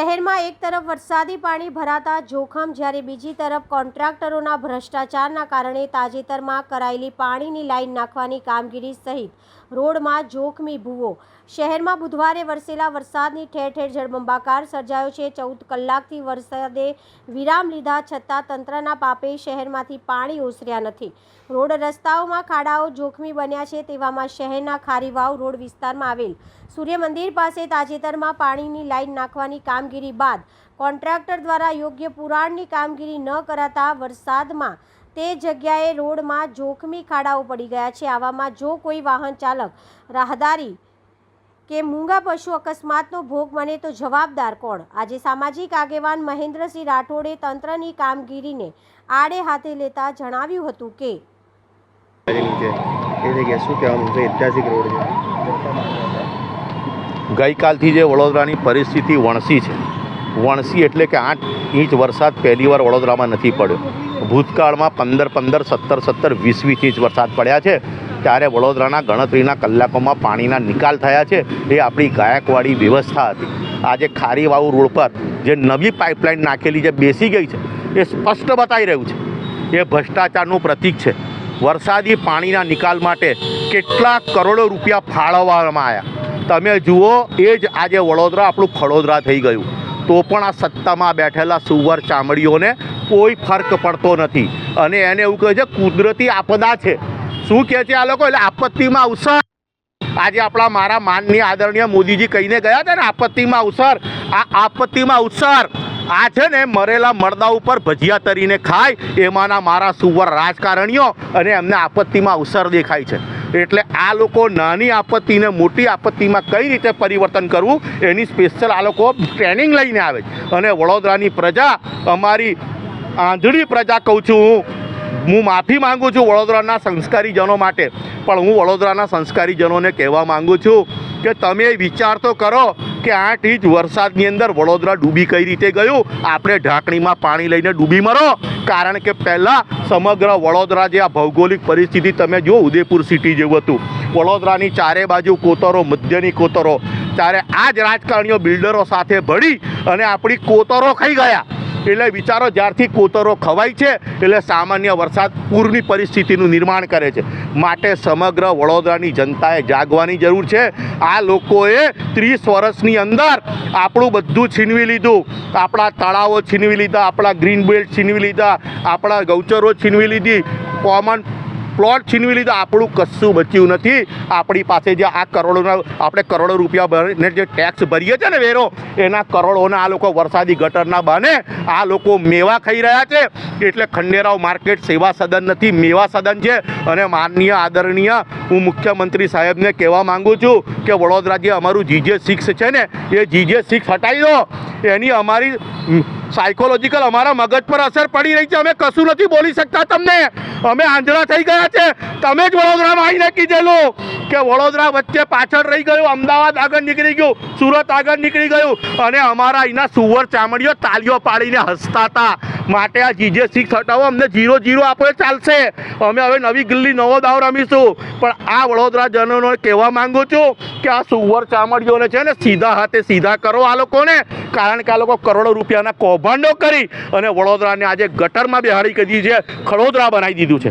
શહેરમાં એક તરફ વરસાદી પાણી ભરાતા જોખમ, જ્યારે બીજી તરફ કોન્ટ્રાક્ટરોના ભ્રષ્ટાચારના કારણે તાજેતરમાં કરાયેલી પાણીની લાઈન નાખવાની કામગીરી સહિત રોડમાં જોખમી ભૂવો. શહેરમાં બુધવારે વરસેલા વરસાદની ઠેર ઠેર જળબંબાકાર સર્જાયો છે. ચૌદ કલાકથી વરસાદે વિરામ લીધા છતાં તંત્રના પાપે શહેરમાંથી પાણી ઓસર્યા નથી. રોડ રસ્તાઓમાં ખાડાઓ જોખમી બન્યા છે તેવામાં શહેરના ખારીવાવ રોડ વિસ્તારમાં આવેલ. સૂર્ય મંદિર પાસે તાજેતરમાં પાણીની લાઇન નાખવાની કામગીરી બાદ કોન્ટ્રાક્ટર દ્વારા યોગ્ય પુરાણની કામગીરી ન કરાતા વરસાદમાં તે જગ્યાએ રોડમાં જોખમી ખાડાઓ પડી ગયા છે. આવામાં જો કોઈ વાહન ચાલક રાહદારી કે મૂંગા પશુ અકસ્માતનો ભોગ બને તો જવાબદાર કોણ? આજે સામાજિક આગેવાન મહેન્દ્રસિંહ રાઠોડે તંત્રની કામગીરીને આડે હાથે લેતા જણાવ્યું હતું કે એ જગ્યાએ શું કહેવાનું છે? ઐતિહાસિક રોડ છે. ગઈકાલથી જે વડોદરાની પરિસ્થિતિ વણસી છે વણસી એટલે કે આઠ ઇંચ વરસાદ પહેલીવાર વડોદરામાં નથી પડ્યો. ભૂતકાળમાં પંદર પંદર, સત્તર સત્તર, વીસ વીસ ઇંચ વરસાદ પડ્યા છે. ત્યારે વડોદરાના ગણતરીના કલાકોમાં પાણીના નિકાલ થયા છે. એ આપણી ગાયકવાડી વ્યવસ્થા હતી. આજે ખારીવાવ રોડ પર જે નવી પાઇપલાઇન નાખેલી જે બેસી ગઈ છે, એ સ્પષ્ટ બતાવી રહ્યું છે. એ ભ્રષ્ટાચારનું પ્રતીક છે. વરસાદી પાણીના નિકાલ માટે કેટલા કરોડો રૂપિયા ફાળવવામાં આવ્યા. તમે જુઓ, એ જ આજે વડોદરા આપણું ખડોદરા થઈ ગયું. તો પણ આ સત્તામાં બેઠેલા સુવર ચામડીઓને કોઈ ફર્ક પડતો નથી. અને એને એવું કહે છે, કુદરતી આપદા છે. શું કહે છે આ લોકો? એટલે આપત્તિમાં અવસર. આજે આપણા મારા માનની આદરણીય મોદીજી કહીને ગયા હતા ને, આપત્તિમાં અવસર. આ આપત્તિમાં અવસર. આ છે ને મરેલા મરદા ઉપર ભજીયા તરીને ખાય, એમાંના મારા સુવર રાજકારણીઓ અને એમને આપત્તિમાં અવસર દેખાય છે. એટલે આ લોકો નાની આપત્તિને મોટી આપત્તિમાં કઈ રીતે પરિવર્તન કરવું, એની સ્પેશિયલ આ લોકો ટ્રેનિંગ લઈને આવે છે. અને વડોદરાની પ્રજા, અમારી આંધળી પ્રજા કહું છું હું. હું માફી માંગુ છું વડોદરાના સંસ્કારીજનો માટે, પણ હું વડોદરાના સંસ્કારીજનોને કહેવા માંગુ છું કે તમે વિચાર તો કરો કે આઠ ઇંચ વરસાદની અંદર વડોદરા ડૂબી કઈ રીતે ગયું? આપણે ઢાંકણીમાં પાણી લઈને ડૂબી મરો. કારણ કે પહેલાં સમગ્ર વડોદરા જે આ ભૌગોલિક પરિસ્થિતિ તમે જુઓ, ઉદયપુર સિટી જેવું હતું. વડોદરાની ચારે બાજુ કોતરો, મધ્યની કોતરો. ત્યારે આ જ રાજકારણીઓ બિલ્ડરો સાથે ભળી અને આપણી કોતરો ખાઈ ગયા. એટલે વિચારો જ્યારથી કોતરો ખવાય છે, એટલે સામાન્ય વરસાદ પૂરની પરિસ્થિતિનું નિર્માણ કરે છે. માટે સમગ્ર વડોદરાની જનતાએ જાગવાની જરૂર છે. આ લોકોએ ત્રીસ વર્ષની અંદર આપણું બધું છીનવી લીધું. આપણા તળાવો છીનવી લીધા, આપણા ગ્રીન બેલ્ટ છીનવી લીધા, આપણા ગૌચરો છીનવી લીધી. કોમન પ્લોટ છીનવી લીધો. આપણું કશું બચ્યું નથી. આપણી પાસે જે આ કરોડોના, આપણે કરોડો રૂપિયા ભરીને જે ટેક્સ ભરીએ છીએ ને વેરો, એના કરોડોના આ લોકો વરસાદી ગટરના બહાને આ લોકો મેવા ખાઈ રહ્યા છે. એટલે ખંડેરાવ માર્કેટ સેવા સદન નથી, મેવા સદન છે. અને માનનીય, આદરણીય, હું મુખ્યમંત્રી સાહેબને કહેવા માંગુ છું કે વડોદરા જે અમારું જીજે સિક્સ છે ને, એ જીજે સિક્સ હટાવી દો. એની અમારી સાયકોલોજીકલ અમારા મગજ પર અસર પડી રહી છે. અમે કશું નથી બોલી શકતા તમને. અમે આંધળા થઈ ગયા છે. તમે જ વડોદરામાં આવીને કીધેલું કે વડોદરા વચ્ચે પાછળ રહી ગયું, અમદાવાદ આગળ નીકળી ગયું, સુરત આગળ નીકળી ગયું અને અમારા અહીંના સુવર ચામડીઓ તાલીઓ પાડીને હસતા હતા. માટે આ જીજે સિક્સ હટાવો અમને જીરો જીરો આપણે ચાલશે. અમે હવે નવી દિલ્હી નવો દાવ રમીશું. પણ આ વડોદરા જનોને કહેવા માંગુ છું કે આ સુવર ચામડીઓને છે ને સીધા હાથે સીધા કરો આ લોકોને. કારણ કે આ લોકો કરોડો રૂપિયાના કૌભાંડો કરી અને વડોદરાને આજે ગટરમાં બેહાડી દીધી છે. ખડોદરા બનાવી દીધું છે.